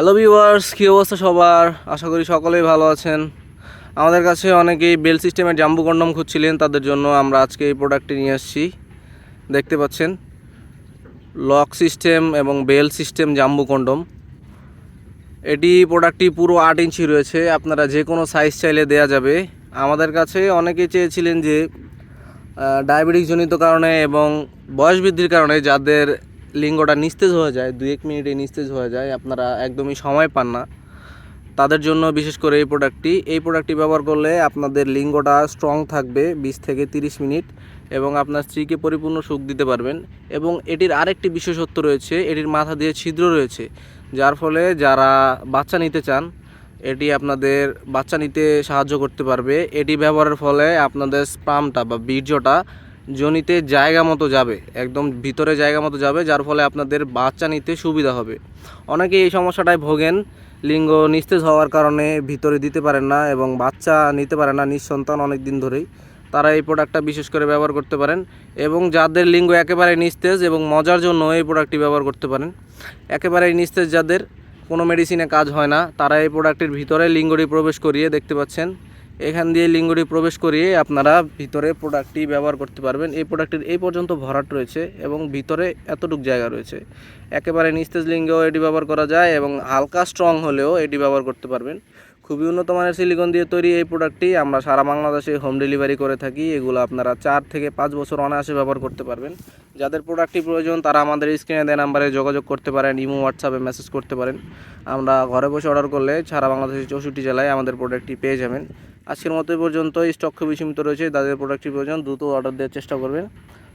Hello viewers কী অবস্থা সবার? আশা করি সকলেই ভালো আছেন। আমাদের কাছে অনেকেই বেল সিস্টেমের জাম্বু কন্ডম খুঁজছিলেন, তাদের জন্য আমরা আজকে এই প্রোডাক্টটি নিয়ে আসছি। দেখতে পাচ্ছেন? লক সিস্টেম এবং বেল সিস্টেম জাম্বু কন্ডম এটি প্রোডাক্টটি পুরো আট ইঞ্চি রয়েছে, আপনারা যে কোনো সাইজ চাইলে দেয়া যাবে। আমাদের কাছে অনেকেই চেয়েছিলেন যে ডায়াবেটিক জনিত কারণে এবং বয়স বৃদ্ধির কারণে যাদের লিঙ্গটা নিস্তেজ হয়ে যায় দু এক মিনিটে নিস্তেজ হয়ে যায়, আপনারা একদমই সময় পান না। তাদের জন্য বিশেষ করে এই প্রোডাক্টটি এই প্রোডাক্টটি ব্যবহার করলে আপনাদের লিঙ্গটা স্ট্রং থাকবে বিশ থেকে তিরিশ মিনিট এবং আপনার স্ত্রীকে পরিপূর্ণ সুখ দিতে পারবেন এবং এটির আরেকটি বিশেষত্ব রয়েছে, এটির মাথা দিয়ে ছিদ্র রয়েছে, যার ফলে যারা বাচ্চা নিতে চান, এটি আপনাদের বাচ্চা নিতে সাহায্য করতে পারবে। এটি ব্যবহারের ফলে আপনাদের স্পামটা বা বীর্যটা জনিতে জায়গা মতো যাবে, একদম ভিতরে জায়গা মতো যাবে, যার ফলে আপনাদের বাচ্চা নিতে সুবিধা হবে। অনেকে এই সমস্যাটায় ভোগেন, লিঙ্গ নিস্তেজ হওয়ার কারণে ভিতরে দিতে পারেন না এবং বাচ্চা নিতে পারে না, নিঃসন্তান অনেক দিন ধরেই। তারা এই প্রোডাক্টটা বিশেষ করে ব্যবহার করতে পারেন এবং যাদের লিঙ্গ একেবারে নিস্তেজ এবং মজার জন্য এই প্রোডাক্টটি ব্যবহার করতে পারেন। একেবারে নিস্তেজ যাদের কোনো মেডিসিনে কাজ হয় না, তারা এই প্রোডাক্টের ভিতরে লিঙ্গটি প্রবেশ করিয়ে দেখতে পাচ্ছেন। এখান দিয়ে লিঙ্গটি প্রবেশ করিয়ে আপনারা ভিতরে প্রোডাক্টটি ব্যবহার করতে পারবেন। এই প্রোডাক্টটির এই পর্যন্ত ভরাট রয়েছে এবং ভিতরে এতটুকু জায়গা রয়েছে। একেবারে নিস্তেজ লিঙ্গেও এটি ব্যবহার করা যায় এবং হালকা স্ট্রং হলেও এটি ব্যবহার করতে পারবেন। খুবই উন্নত মানের সিলিকন দিয়ে তৈরি এই প্রোডাক্টটি আমরা সারা বাংলাদেশে হোম ডেলিভারি করে থাকি। এগুলো আপনারা চার থেকে পাঁচ বছর অনায়াসে ব্যবহার করতে পারবেন। যাদের প্রোডাক্টটি প্রয়োজন, তারা আমাদের স্ক্রিনে দেওয়া নাম্বারে যোগাযোগ করতে পারেন, ইমো হোয়াটসঅ্যাপে মেসেজ করতে পারেন। আমরা ঘরে বসে অর্ডার করলে সারা বাংলাদেশের চৌষট্টি জেলায় আমাদের প্রোডাক্টটি পেয়ে যাবেন। আজকের মতো পর্যন্ত স্টক খুবই সীমিত রয়েছে। যাদের প্রোডাক্টটি প্রয়োজন, দ্রুত অর্ডার দেওয়ার চেষ্টা করবেন।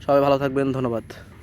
সবাই ভালো থাকবেন। ধন্যবাদ।